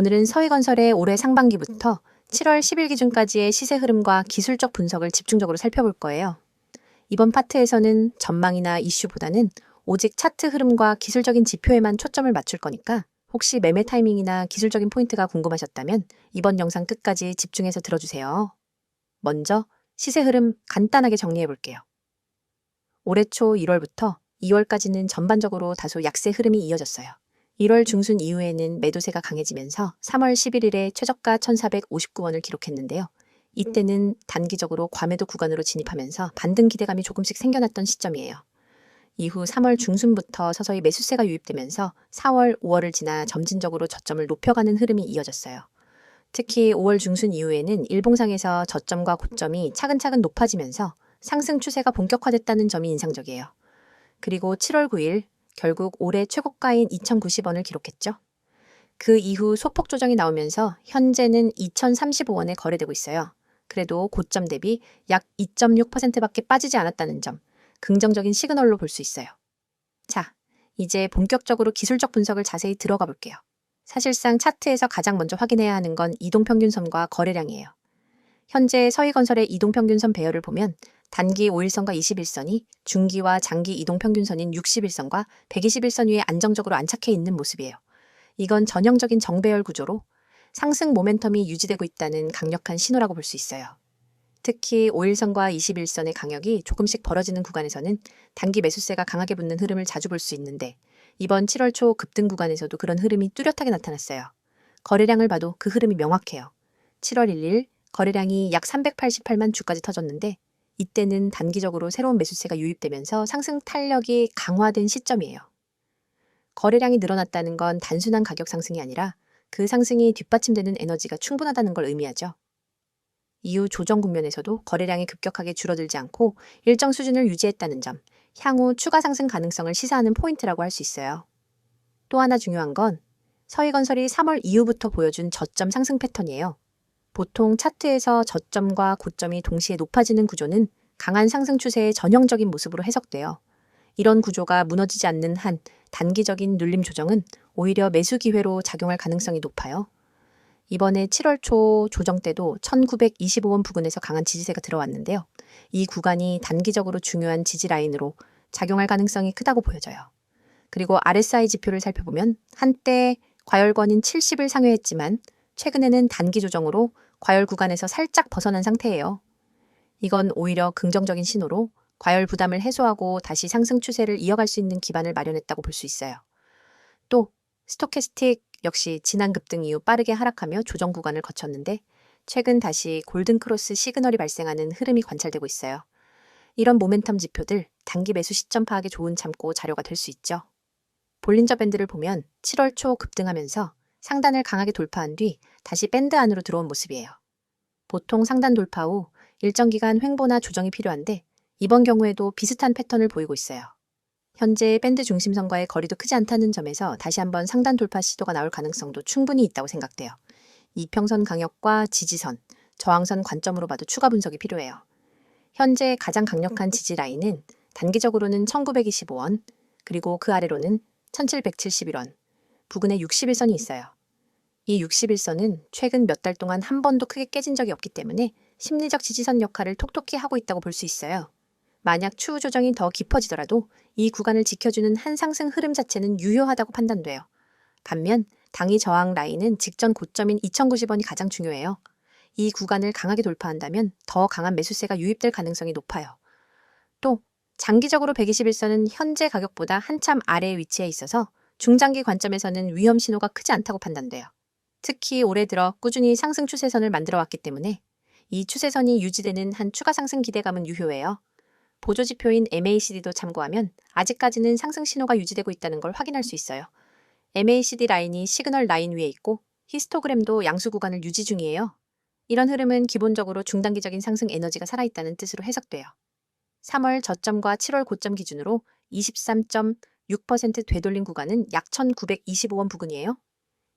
오늘은 서희건설의 올해 상반기부터 7월 10일 기준까지의 시세 흐름과 기술적 분석을 집중적으로 살펴볼 거예요. 이번 파트에서는 전망이나 이슈보다는 오직 차트 흐름과 기술적인 지표에만 초점을 맞출 거니까 혹시 매매 타이밍이나 기술적인 포인트가 궁금하셨다면 이번 영상 끝까지 집중해서 들어주세요. 먼저 시세 흐름 간단하게 정리해 볼게요. 올해 초 1월부터 2월까지는 전반적으로 다소 약세 흐름이 이어졌어요. 1월 중순 이후에는 매도세가 강해지면서 3월 11일에 최저가 1,459원을 기록했는데요. 이때는 단기적으로 과매도 구간으로 진입하면서 반등 기대감이 조금씩 생겨났던 시점이에요. 이후 3월 중순부터 서서히 매수세가 유입되면서 4월, 5월을 지나 점진적으로 저점을 높여가는 흐름이 이어졌어요. 특히 5월 중순 이후에는 일봉상에서 저점과 고점이 차근차근 높아지면서 상승 추세가 본격화됐다는 점이 인상적이에요. 그리고 7월 9일 결국 올해 최고가인 2,090원을 기록했죠. 그 이후 소폭 조정이 나오면서 현재는 2,035원에 거래되고 있어요. 그래도 고점 대비 약 2.6%밖에 빠지지 않았다는 점, 긍정적인 시그널로 볼 수 있어요. 자, 이제 본격적으로 기술적 분석을 자세히 들어가 볼게요. 사실상 차트에서 가장 먼저 확인해야 하는 건 이동평균선과 거래량이에요. 현재 서희건설의 이동평균선 배열을 보면 단기 5일선과 21선이 중기와 장기 이동평균선인 61선과 121선 위에 안정적으로 안착해 있는 모습이에요. 이건 전형적인 정배열 구조로 상승 모멘텀이 유지되고 있다는 강력한 신호라고 볼 수 있어요. 특히 5일선과 21선의 강역이 조금씩 벌어지는 구간에서는 단기 매수세가 강하게 붙는 흐름을 자주 볼 수 있는데 이번 7월 초 급등 구간에서도 그런 흐름이 뚜렷하게 나타났어요. 거래량을 봐도 그 흐름이 명확해요. 7월 1일 거래량이 약 388만 주까지 터졌는데 이때는 단기적으로 새로운 매수세가 유입되면서 상승 탄력이 강화된 시점이에요. 거래량이 늘어났다는 건 단순한 가격 상승이 아니라 그 상승이 뒷받침되는 에너지가 충분하다는 걸 의미하죠. 이후 조정 국면에서도 거래량이 급격하게 줄어들지 않고 일정 수준을 유지했다는 점, 향후 추가 상승 가능성을 시사하는 포인트라고 할 수 있어요. 또 하나 중요한 건 서희건설이 3월 이후부터 보여준 저점 상승 패턴이에요. 보통 차트에서 저점과 고점이 동시에 높아지는 구조는 강한 상승 추세의 전형적인 모습으로 해석돼요. 이런 구조가 무너지지 않는 한 단기적인 눌림 조정은 오히려 매수 기회로 작용할 가능성이 높아요. 이번에 7월 초 조정 때도 1925원 부근에서 강한 지지세가 들어왔는데요. 이 구간이 단기적으로 중요한 지지 라인으로 작용할 가능성이 크다고 보여져요. 그리고 RSI 지표를 살펴보면 한때 과열권인 70을 상회했지만 최근에는 단기 조정으로 과열 구간에서 살짝 벗어난 상태예요. 이건 오히려 긍정적인 신호로 과열 부담을 해소하고 다시 상승 추세를 이어갈 수 있는 기반을 마련했다고 볼 수 있어요. 또 스토캐스틱 역시 지난 급등 이후 빠르게 하락하며 조정 구간을 거쳤는데 최근 다시 골든 크로스 시그널이 발생하는 흐름이 관찰되고 있어요. 이런 모멘텀 지표들 단기 매수 시점 파악에 좋은 참고 자료가 될 수 있죠. 볼린저 밴드를 보면 7월 초 급등하면서 상단을 강하게 돌파한 뒤 다시 밴드 안으로 들어온 모습이에요. 보통 상단 돌파 후 일정 기간 횡보나 조정이 필요한데 이번 경우에도 비슷한 패턴을 보이고 있어요. 현재 밴드 중심선과의 거리도 크지 않다는 점에서 다시 한번 상단 돌파 시도가 나올 가능성도 충분히 있다고 생각돼요. 이평선 강역과 지지선, 저항선 관점으로 봐도 추가 분석이 필요해요. 현재 가장 강력한 지지 라인은 단기적으로는 1925원, 그리고 그 아래로는 1771원, 부근에 61선이 있어요. 이 61선은 최근 몇 달 동안 한 번도 크게 깨진 적이 없기 때문에 심리적 지지선 역할을 톡톡히 하고 있다고 볼 수 있어요. 만약 추후 조정이 더 깊어지더라도 이 구간을 지켜주는 한 상승 흐름 자체는 유효하다고 판단돼요. 반면 당이 저항 라인은 직전 고점인 2090원이 가장 중요해요. 이 구간을 강하게 돌파한다면 더 강한 매수세가 유입될 가능성이 높아요. 또 장기적으로 121선은 현재 가격보다 한참 아래에 위치해 있어서 중장기 관점에서는 위험 신호가 크지 않다고 판단돼요. 특히 올해 들어 꾸준히 상승 추세선을 만들어 왔기 때문에 이 추세선이 유지되는 한 추가 상승 기대감은 유효해요. 보조 지표인 MACD도 참고하면 아직까지는 상승 신호가 유지되고 있다는 걸 확인할 수 있어요. MACD 라인이 시그널 라인 위에 있고 히스토그램도 양수 구간을 유지 중이에요. 이런 흐름은 기본적으로 중단기적인 상승 에너지가 살아있다는 뜻으로 해석돼요. 3월 저점과 7월 고점 기준으로 23.6% 되돌린 구간은 약 1925원 부근이에요.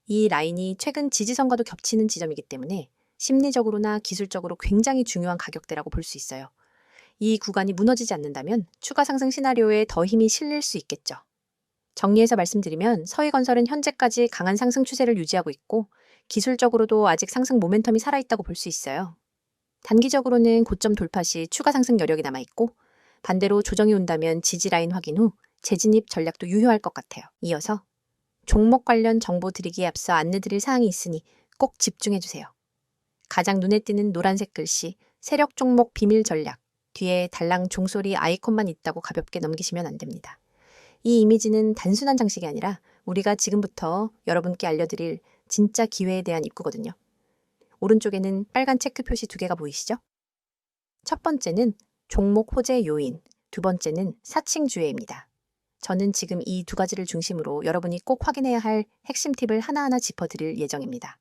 이 라인이 최근 지지선과도 겹치는 지점이기 때문에 심리적으로나 기술적으로 굉장히 중요한 가격대라고 볼 수 있어요. 이 구간이 무너지지 않는다면 추가 상승 시나리오에 더 힘이 실릴 수 있겠죠. 정리해서 말씀드리면 서희건설은 현재까지 강한 상승 추세를 유지하고 있고 기술적으로도 아직 상승 모멘텀이 살아있다고 볼 수 있어요. 단기적으로는 고점 돌파 시 추가 상승 여력이 남아있고 반대로 조정이 온다면 지지 라인 확인 후 재진입 전략도 유효할 것 같아요. 이어서 종목 관련 정보 드리기에 앞서 안내 드릴 사항이 있으니 꼭 집중해 주세요. 가장 눈에 띄는 노란색 글씨 세력 종목 비밀 전략 뒤에 달랑 종소리 아이콘만 있다고 가볍게 넘기시면 안 됩니다. 이 이미지는 단순한 장식이 아니라 우리가 지금부터 여러분께 알려드릴 진짜 기회에 대한 입구거든요. 오른쪽에는 빨간 체크 표시 두 개가 보이시죠? 첫 번째는 종목 호재 요인, 두 번째는 사칭주회입니다. 저는 지금 이 두 가지를 중심으로 여러분이 꼭 확인해야 할 핵심 팁을 하나하나 짚어드릴 예정입니다.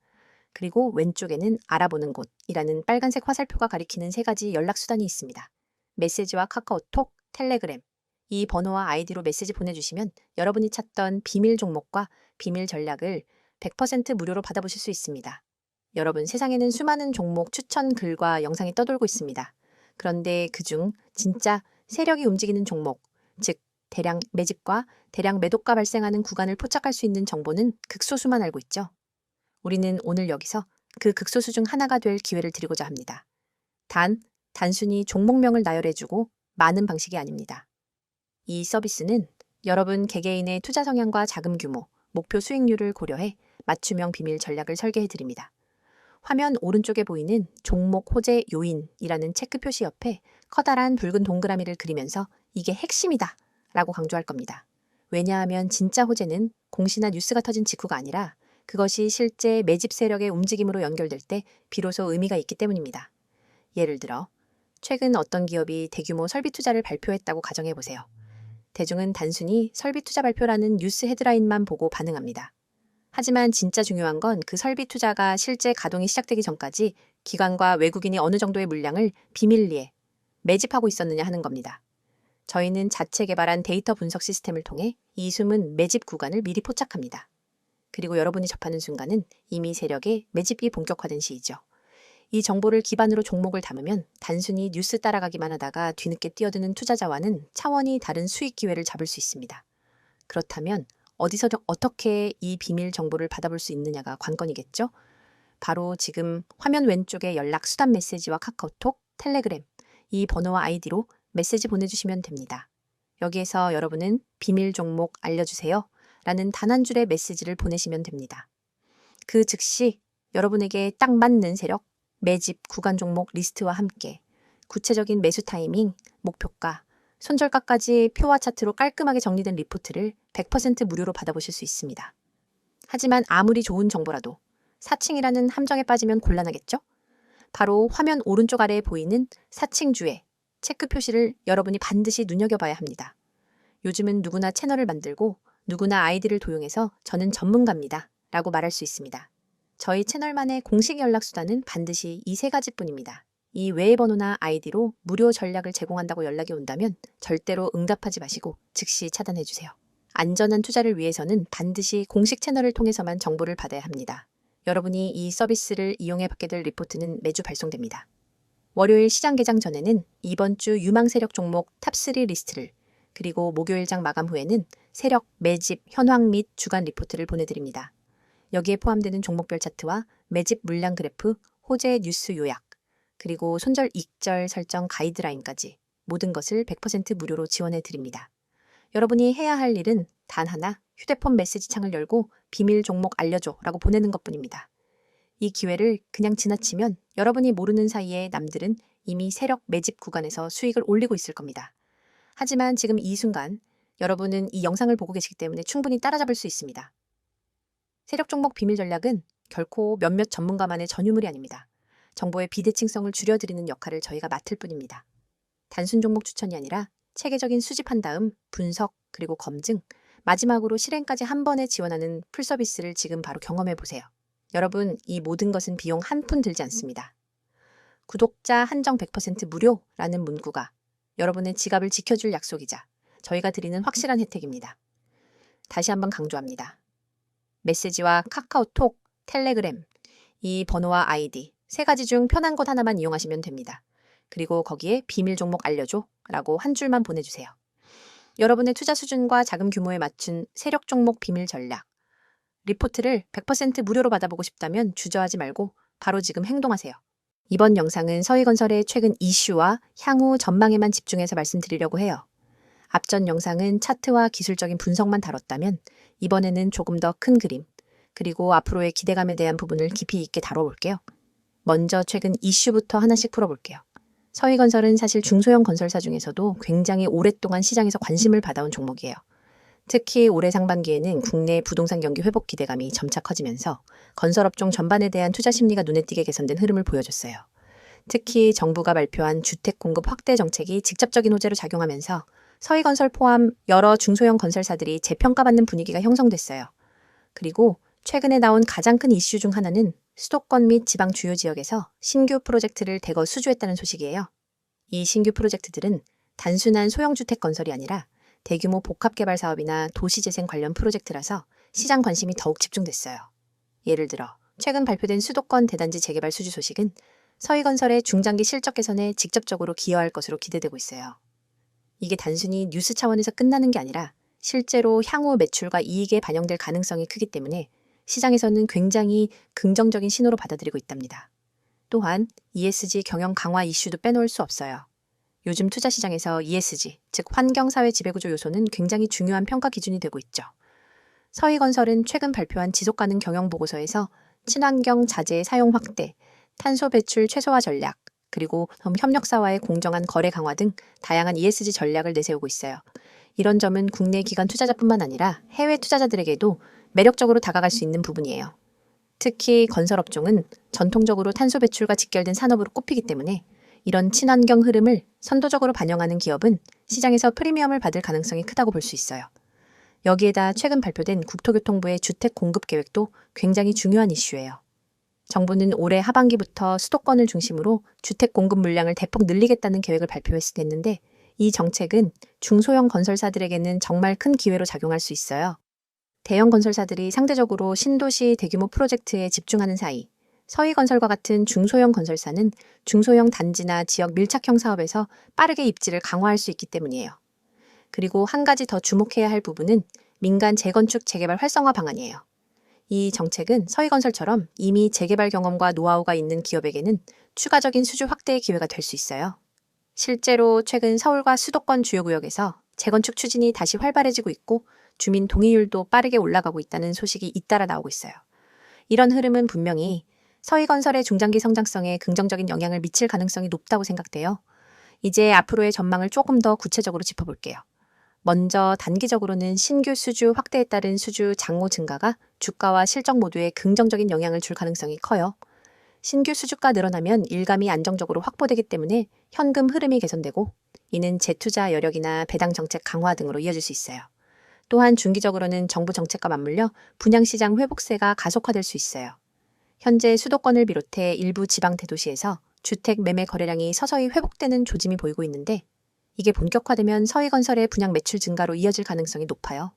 그리고 왼쪽에는 알아보는 곳이라는 빨간색 화살표가 가리키는 세 가지 연락수단이 있습니다. 메시지와 카카오톡, 텔레그램. 이 번호와 아이디로 메시지 보내주시면 여러분이 찾던 비밀 종목과 비밀 전략을 100% 무료로 받아보실 수 있습니다. 여러분, 세상에는 수많은 종목 추천 글과 영상이 떠돌고 있습니다. 그런데 그중 진짜 세력이 움직이는 종목, 즉 대량 매집과 대량 매도가 발생하는 구간을 포착할 수 있는 정보는 극소수만 알고 있죠. 우리는 오늘 여기서 그 극소수 중 하나가 될 기회를 드리고자 합니다. 단, 단순히 종목명을 나열해주고 많은 방식이 아닙니다. 이 서비스는 여러분 개개인의 투자 성향과 자금 규모, 목표 수익률을 고려해 맞춤형 비밀 전략을 설계해 드립니다. 화면 오른쪽에 보이는 종목 호재 요인이라는 체크 표시 옆에 커다란 붉은 동그라미를 그리면서 이게 핵심이다 라고 강조할 겁니다. 왜냐하면 진짜 호재는 공시나 뉴스가 터진 직후가 아니라 그것이 실제 매집 세력의 움직임으로 연결될 때 비로소 의미가 있기 때문입니다. 예를 들어 최근 어떤 기업이 대규모 설비 투자를 발표했다고 가정해 보세요. 대중은 단순히 설비 투자 발표라는 뉴스 헤드라인만 보고 반응합니다. 하지만 진짜 중요한 건 그 설비 투자가 실제 가동이 시작되기 전까지 기관과 외국인이 어느 정도의 물량을 비밀리에 매집하고 있었느냐 하는 겁니다. 저희는 자체 개발한 데이터 분석 시스템을 통해 이 숨은 매집 구간을 미리 포착합니다. 그리고 여러분이 접하는 순간은 이미 세력의 매집이 본격화된 시이죠. 이 정보를 기반으로 종목을 담으면 단순히 뉴스 따라가기만 하다가 뒤늦게 뛰어드는 투자자와는 차원이 다른 수익 기회를 잡을 수 있습니다. 그렇다면 어디서 어떻게 이 비밀 정보를 받아볼 수 있느냐가 관건이겠죠? 바로 지금 화면 왼쪽에 연락 수단 메시지와 카카오톡, 텔레그램, 이 번호와 아이디로 메시지 보내주시면 됩니다. 여기에서 여러분은 비밀 종목 알려주세요. 라는 단 한 줄의 메시지를 보내시면 됩니다. 그 즉시 여러분에게 딱 맞는 세력, 매집, 구간 종목 리스트와 함께 구체적인 매수 타이밍, 목표가, 손절가까지 표와 차트로 깔끔하게 정리된 리포트를 100% 무료로 받아보실 수 있습니다. 하지만 아무리 좋은 정보라도 사칭이라는 함정에 빠지면 곤란하겠죠? 바로 화면 오른쪽 아래에 보이는 사칭주의 체크 표시를 여러분이 반드시 눈여겨봐야 합니다. 요즘은 누구나 채널을 만들고 누구나 아이디를 도용해서 저는 전문가입니다. 라고 말할 수 있습니다. 저희 채널만의 공식 연락수단은 반드시 이 세 가지뿐입니다. 이 외의 번호나 아이디로 무료 전략을 제공한다고 연락이 온다면 절대로 응답하지 마시고 즉시 차단해주세요. 안전한 투자를 위해서는 반드시 공식 채널을 통해서만 정보를 받아야 합니다. 여러분이 이 서비스를 이용해 받게 될 리포트는 매주 발송됩니다. 월요일 시장 개장 전에는 이번 주 유망 세력 종목 탑3 리스트를 그리고 목요일장 마감 후에는 세력, 매집, 현황 및 주간 리포트를 보내드립니다. 여기에 포함되는 종목별 차트와 매집 물량 그래프, 호재 뉴스 요약, 그리고 손절 익절 설정 가이드라인까지 모든 것을 100% 무료로 지원해 드립니다. 여러분이 해야 할 일은 단 하나 휴대폰 메시지 창을 열고 비밀 종목 알려줘 라고 보내는 것 뿐입니다. 이 기회를 그냥 지나치면 여러분이 모르는 사이에 남들은 이미 세력 매집 구간에서 수익을 올리고 있을 겁니다. 하지만 지금 이 순간 여러분은 이 영상을 보고 계시기 때문에 충분히 따라잡을 수 있습니다. 세력 종목 비밀 전략은 결코 몇몇 전문가만의 전유물이 아닙니다. 정보의 비대칭성을 줄여드리는 역할을 저희가 맡을 뿐입니다. 단순 종목 추천이 아니라 체계적인 수집한 다음 분석 그리고 검증, 마지막으로 실행까지 한 번에 지원하는 풀 서비스를 지금 바로 경험해 보세요. 여러분, 이 모든 것은 비용 한 푼 들지 않습니다. 구독자 한정 100% 무료라는 문구가 여러분의 지갑을 지켜줄 약속이자 저희가 드리는 확실한 혜택입니다. 다시 한번 강조합니다. 메시지와 카카오톡, 텔레그램, 이 번호와 아이디 세 가지 중 편한 곳 하나만 이용하시면 됩니다. 그리고 거기에 비밀 종목 알려줘 라고 한 줄만 보내주세요. 여러분의 투자 수준과 자금 규모에 맞춘 세력 종목 비밀 전략. 리포트를 100% 무료로 받아보고 싶다면 주저하지 말고 바로 지금 행동하세요. 이번 영상은 서희건설의 최근 이슈와 향후 전망에만 집중해서 말씀드리려고 해요. 앞전 영상은 차트와 기술적인 분석만 다뤘다면 이번에는 조금 더 큰 그림, 그리고 앞으로의 기대감에 대한 부분을 깊이 있게 다뤄볼게요. 먼저 최근 이슈부터 하나씩 풀어볼게요. 서희건설은 사실 중소형 건설사 중에서도 굉장히 오랫동안 시장에서 관심을 받아온 종목이에요. 특히 올해 상반기에는 국내 부동산 경기 회복 기대감이 점차 커지면서 건설업종 전반에 대한 투자 심리가 눈에 띄게 개선된 흐름을 보여줬어요. 특히 정부가 발표한 주택 공급 확대 정책이 직접적인 호재로 작용하면서 서희건설 포함 여러 중소형 건설사들이 재평가받는 분위기가 형성됐어요. 그리고 최근에 나온 가장 큰 이슈 중 하나는 수도권 및 지방 주요 지역에서 신규 프로젝트를 대거 수주했다는 소식이에요. 이 신규 프로젝트들은 단순한 소형주택 건설이 아니라 대규모 복합개발 사업이나 도시재생 관련 프로젝트라서 시장 관심이 더욱 집중됐어요. 예를 들어 최근 발표된 수도권 대단지 재개발 수주 소식은 서희건설의 중장기 실적 개선에 직접적으로 기여할 것으로 기대되고 있어요. 이게 단순히 뉴스 차원에서 끝나는 게 아니라 실제로 향후 매출과 이익에 반영될 가능성이 크기 때문에 시장에서는 굉장히 긍정적인 신호로 받아들이고 있답니다. 또한 ESG 경영 강화 이슈도 빼놓을 수 없어요. 요즘 투자 시장에서 ESG, 즉 환경사회 지배구조 요소는 굉장히 중요한 평가 기준이 되고 있죠. 서희건설은 최근 발표한 지속가능 경영 보고서에서 친환경 자재 사용 확대, 탄소 배출 최소화 전략, 그리고 협력사와의 공정한 거래 강화 등 다양한 ESG 전략을 내세우고 있어요. 이런 점은 국내 기관 투자자뿐만 아니라 해외 투자자들에게도 매력적으로 다가갈 수 있는 부분이에요. 특히 건설업종은 전통적으로 탄소 배출과 직결된 산업으로 꼽히기 때문에 이런 친환경 흐름을 선도적으로 반영하는 기업은 시장에서 프리미엄을 받을 가능성이 크다고 볼 수 있어요. 여기에다 최근 발표된 국토교통부의 주택 공급 계획도 굉장히 중요한 이슈예요. 정부는 올해 하반기부터 수도권을 중심으로 주택 공급 물량을 대폭 늘리겠다는 계획을 발표했는데 이 정책은 중소형 건설사들에게는 정말 큰 기회로 작용할 수 있어요. 대형 건설사들이 상대적으로 신도시 대규모 프로젝트에 집중하는 사이 서희건설과 같은 중소형 건설사는 중소형 단지나 지역 밀착형 사업에서 빠르게 입지를 강화할 수 있기 때문이에요. 그리고 한 가지 더 주목해야 할 부분은 민간 재건축 재개발 활성화 방안이에요. 이 정책은 서희건설처럼 이미 재개발 경험과 노하우가 있는 기업에게는 추가적인 수주 확대의 기회가 될 수 있어요. 실제로 최근 서울과 수도권 주요 구역에서 재건축 추진이 다시 활발해지고 있고 주민 동의율도 빠르게 올라가고 있다는 소식이 잇따라 나오고 있어요. 이런 흐름은 분명히 서희건설의 중장기 성장성에 긍정적인 영향을 미칠 가능성이 높다고 생각돼요. 이제 앞으로의 전망을 조금 더 구체적으로 짚어볼게요. 먼저 단기적으로는 신규 수주 확대에 따른 수주 장고 증가가 주가와 실적 모두에 긍정적인 영향을 줄 가능성이 커요. 신규 수주가 늘어나면 일감이 안정적으로 확보되기 때문에 현금 흐름이 개선되고 이는 재투자 여력이나 배당 정책 강화 등으로 이어질 수 있어요. 또한 중기적으로는 정부 정책과 맞물려 분양시장 회복세가 가속화될 수 있어요. 현재 수도권을 비롯해 일부 지방 대도시에서 주택 매매 거래량이 서서히 회복되는 조짐이 보이고 있는데 이게 본격화되면 서희건설의 분양 매출 증가로 이어질 가능성이 높아요.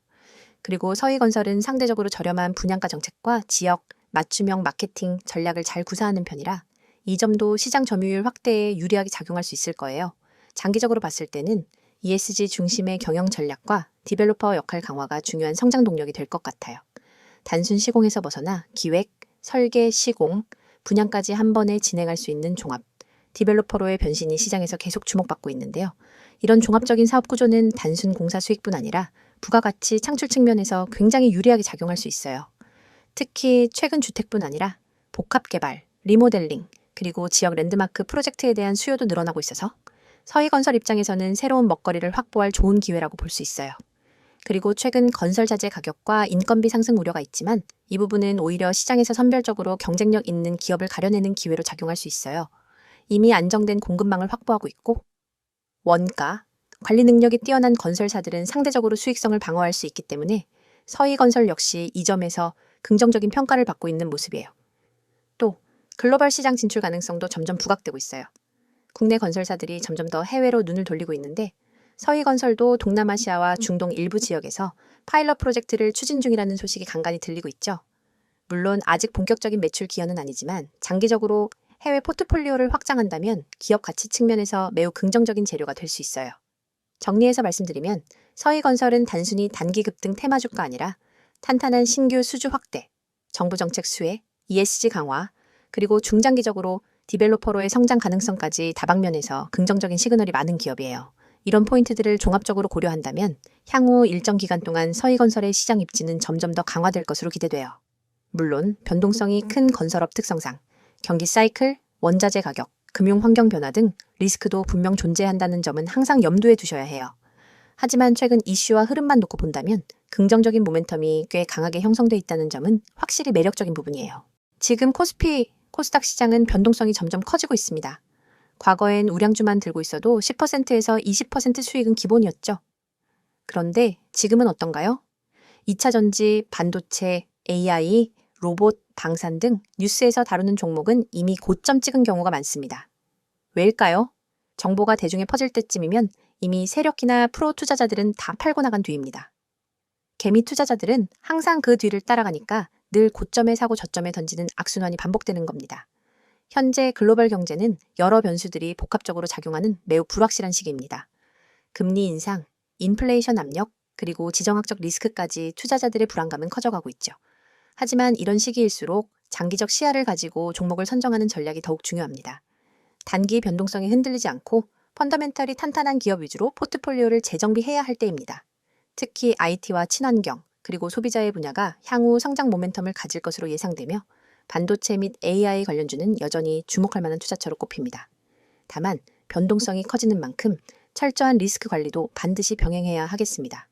그리고 서희건설은 상대적으로 저렴한 분양가 정책과 지역 맞춤형 마케팅 전략을 잘 구사하는 편이라 이 점도 시장 점유율 확대에 유리하게 작용할 수 있을 거예요. 장기적으로 봤을 때는 ESG 중심의 경영 전략과 디벨로퍼 역할 강화가 중요한 성장 동력이 될 것 같아요. 단순 시공에서 벗어나 기획, 설계, 시공, 분양까지 한 번에 진행할 수 있는 종합, 디벨로퍼로의 변신이 시장에서 계속 주목받고 있는데요. 이런 종합적인 사업 구조는 단순 공사 수익뿐 아니라 부가가치 창출 측면에서 굉장히 유리하게 작용할 수 있어요. 특히 최근 주택뿐 아니라 복합 개발, 리모델링, 그리고 지역 랜드마크 프로젝트에 대한 수요도 늘어나고 있어서 서희건설 입장에서는 새로운 먹거리를 확보할 좋은 기회라고 볼 수 있어요. 그리고 최근 건설 자재 가격과 인건비 상승 우려가 있지만 이 부분은 오히려 시장에서 선별적으로 경쟁력 있는 기업을 가려내는 기회로 작용할 수 있어요. 이미 안정된 공급망을 확보하고 있고 원가, 관리 능력이 뛰어난 건설사들은 상대적으로 수익성을 방어할 수 있기 때문에 서희건설 역시 이 점에서 긍정적인 평가를 받고 있는 모습이에요. 또 글로벌 시장 진출 가능성도 점점 부각되고 있어요. 국내 건설사들이 점점 더 해외로 눈을 돌리고 있는데 서희건설도 동남아시아와 중동 일부 지역에서 파일럿 프로젝트를 추진 중이라는 소식이 간간히 들리고 있죠. 물론 아직 본격적인 매출 기여는 아니지만 장기적으로 해외 포트폴리오를 확장한다면 기업 가치 측면에서 매우 긍정적인 재료가 될 수 있어요. 정리해서 말씀드리면 서희건설은 단순히 단기 급등 테마주가 아니라 탄탄한 신규 수주 확대, 정부 정책 수혜, ESG 강화, 그리고 중장기적으로 디벨로퍼로의 성장 가능성까지 다방면에서 긍정적인 시그널이 많은 기업이에요. 이런 포인트들을 종합적으로 고려한다면 향후 일정 기간 동안 서희건설의 시장 입지는 점점 더 강화될 것으로 기대돼요. 물론 변동성이 큰 건설업 특성상 경기 사이클, 원자재 가격, 금융 환경 변화 등 리스크도 분명 존재한다는 점은 항상 염두에 두셔야 해요. 하지만 최근 이슈와 흐름만 놓고 본다면 긍정적인 모멘텀이 꽤 강하게 형성돼 있다는 점은 확실히 매력적인 부분이에요. 지금 코스피, 코스닥 시장은 변동성이 점점 커지고 있습니다. 과거엔 우량주만 들고 있어도 10%에서 20% 수익은 기본이었죠. 그런데 지금은 어떤가요? 2차 전지, 반도체, AI, 로봇, 방산 등 뉴스에서 다루는 종목은 이미 고점 찍은 경우가 많습니다. 왜일까요? 정보가 대중에 퍼질 때쯤이면 이미 세력이나 프로 투자자들은 다 팔고 나간 뒤입니다. 개미 투자자들은 항상 그 뒤를 따라가니까 늘 고점에 사고 저점에 던지는 악순환이 반복되는 겁니다. 현재 글로벌 경제는 여러 변수들이 복합적으로 작용하는 매우 불확실한 시기입니다. 금리 인상, 인플레이션 압력, 그리고 지정학적 리스크까지 투자자들의 불안감은 커져가고 있죠. 하지만 이런 시기일수록 장기적 시야를 가지고 종목을 선정하는 전략이 더욱 중요합니다. 단기 변동성이 흔들리지 않고 펀더멘털이 탄탄한 기업 위주로 포트폴리오를 재정비해야 할 때입니다. 특히 IT와 친환경, 그리고 소비자의 분야가 향후 성장 모멘텀을 가질 것으로 예상되며 반도체 및 AI 관련주는 여전히 주목할 만한 투자처로 꼽힙니다. 다만 변동성이 커지는 만큼 철저한 리스크 관리도 반드시 병행해야 하겠습니다.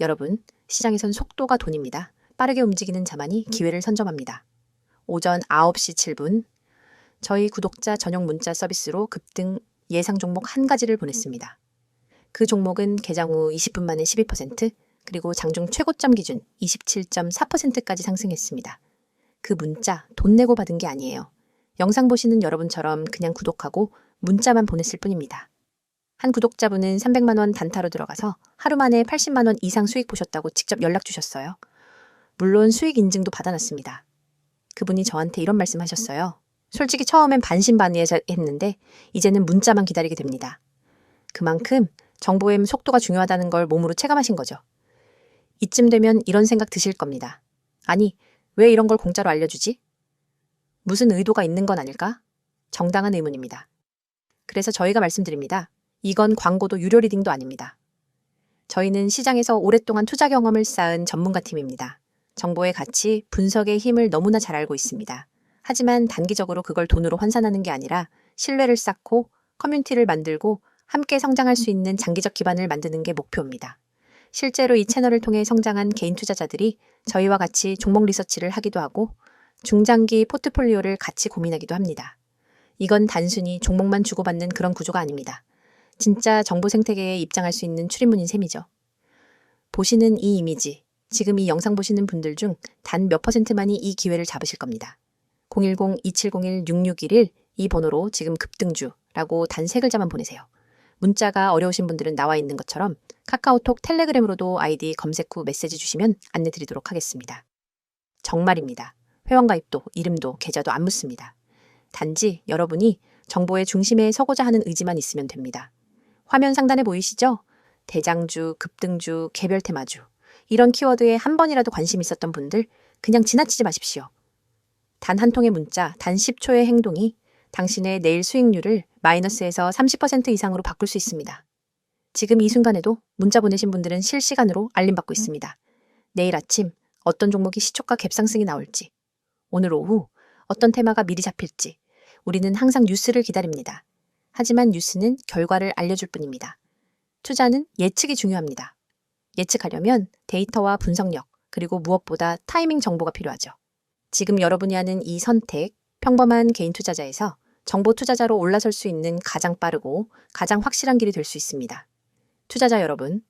여러분, 시장에선 속도가 돈입니다. 빠르게 움직이는 자만이 기회를 선점합니다. 오전 9시 7분 저희 구독자 전용 문자 서비스로 급등 예상 종목 한 가지를 보냈습니다. 그 종목은 개장 후 20분 만에 12%, 그리고 장중 최고점 기준 27.4%까지 상승했습니다. 그 문자 돈 내고 받은 게 아니에요. 영상 보시는 여러분처럼 그냥 구독하고 문자만 보냈을 뿐입니다. 한 구독자분은 300만 원 단타로 들어가서 하루 만에 80만 원 이상 수익 보셨다고 직접 연락 주셨어요. 물론 수익 인증도 받아놨습니다. 그분이 저한테 이런 말씀 하셨어요. 솔직히 처음엔 반신반의했는데 이제는 문자만 기다리게 됩니다. 그만큼 정보의 속도가 중요하다는 걸 몸으로 체감하신 거죠. 이쯤 되면 이런 생각 드실 겁니다. 아니, 왜 이런 걸 공짜로 알려주지? 무슨 의도가 있는 건 아닐까? 정당한 의문입니다. 그래서 저희가 말씀드립니다. 이건 광고도 유료 리딩도 아닙니다. 저희는 시장에서 오랫동안 투자 경험을 쌓은 전문가 팀입니다. 정보의 가치, 분석의 힘을 너무나 잘 알고 있습니다. 하지만 단기적으로 그걸 돈으로 환산하는 게 아니라 신뢰를 쌓고 커뮤니티를 만들고 함께 성장할 수 있는 장기적 기반을 만드는 게 목표입니다. 실제로 이 채널을 통해 성장한 개인 투자자들이 저희와 같이 종목 리서치를 하기도 하고 중장기 포트폴리오를 같이 고민하기도 합니다. 이건 단순히 종목만 주고받는 그런 구조가 아닙니다. 진짜 정보 생태계에 입장할 수 있는 출입문인 셈이죠. 보시는 이 이미지, 지금 이 영상 보시는 분들 중 단 몇 퍼센트만이 이 기회를 잡으실 겁니다. 010-2701-6611 이 번호로 지금 급등주라고 단 세 글자만 보내세요. 문자가 어려우신 분들은 나와 있는 것처럼 카카오톡, 텔레그램으로도 아이디 검색 후 메시지 주시면 안내 드리도록 하겠습니다. 정말입니다. 회원 가입도, 이름도, 계좌도 안 묻습니다. 단지 여러분이 정보의 중심에 서고자 하는 의지만 있으면 됩니다. 화면 상단에 보이시죠? 대장주, 급등주, 개별 테마주. 이런 키워드에 한 번이라도 관심 있었던 분들 그냥 지나치지 마십시오. 단 한 통의 문자, 단 10초의 행동이 당신의 내일 수익률을 마이너스에서 30% 이상으로 바꿀 수 있습니다. 지금 이 순간에도 문자 보내신 분들은 실시간으로 알림받고 있습니다. 내일 아침 어떤 종목이 시초가 갭상승이 나올지, 오늘 오후 어떤 테마가 미리 잡힐지, 우리는 항상 뉴스를 기다립니다. 하지만 뉴스는 결과를 알려줄 뿐입니다. 투자는 예측이 중요합니다. 예측하려면 데이터와 분석력, 그리고 무엇보다 타이밍 정보가 필요하죠. 지금 여러분이 하는 이 선택, 평범한 개인 투자자에서 정보 투자자로 올라설 수 있는 가장 빠르고 가장 확실한 길이 될 수 있습니다. 투자자 여러분,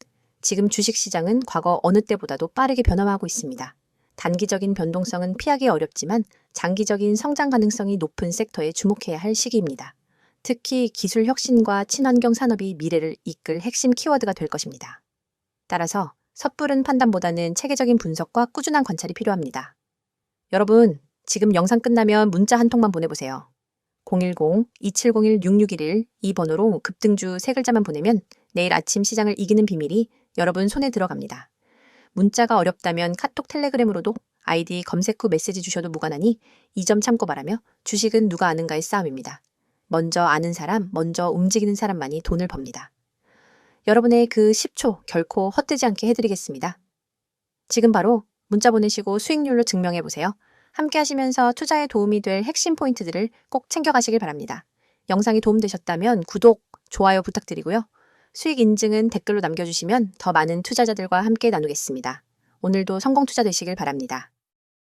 지금 주식 시장은 과거 어느 때보다도 빠르게 변화하고 있습니다. 단기적인 변동성은 피하기 어렵지만 장기적인 성장 가능성이 높은 섹터에 주목해야 할 시기입니다. 특히 기술 혁신과 친환경 산업이 미래를 이끌 핵심 키워드가 될 것입니다. 따라서 섣부른 판단보다는 체계적인 분석과 꾸준한 관찰이 필요합니다. 여러분, 지금 영상 끝나면 문자 한 통만 보내보세요. 010-2701-6611이 번호로 급등주 세 글자만 보내면 내일 아침 시장을 이기는 비밀이 여러분 손에 들어갑니다. 문자가 어렵다면 카톡 텔레그램으로도 아이디 검색 후 메시지 주셔도 무관하니 이 점 참고 바라며 주식은 누가 아는가의 싸움입니다. 먼저 아는 사람, 먼저 움직이는 사람만이 돈을 법니다. 여러분의 그 10초 결코 헛되지 않게 해드리겠습니다. 지금 바로 문자 보내시고 수익률로 증명해 보세요. 함께 하시면서 투자에 도움이 될 핵심 포인트들을 꼭 챙겨가시길 바랍니다. 영상이 도움되셨다면 구독, 좋아요 부탁드리고요. 수익 인증은 댓글로 남겨주시면 더 많은 투자자들과 함께 나누겠습니다. 오늘도 성공 투자 되시길 바랍니다.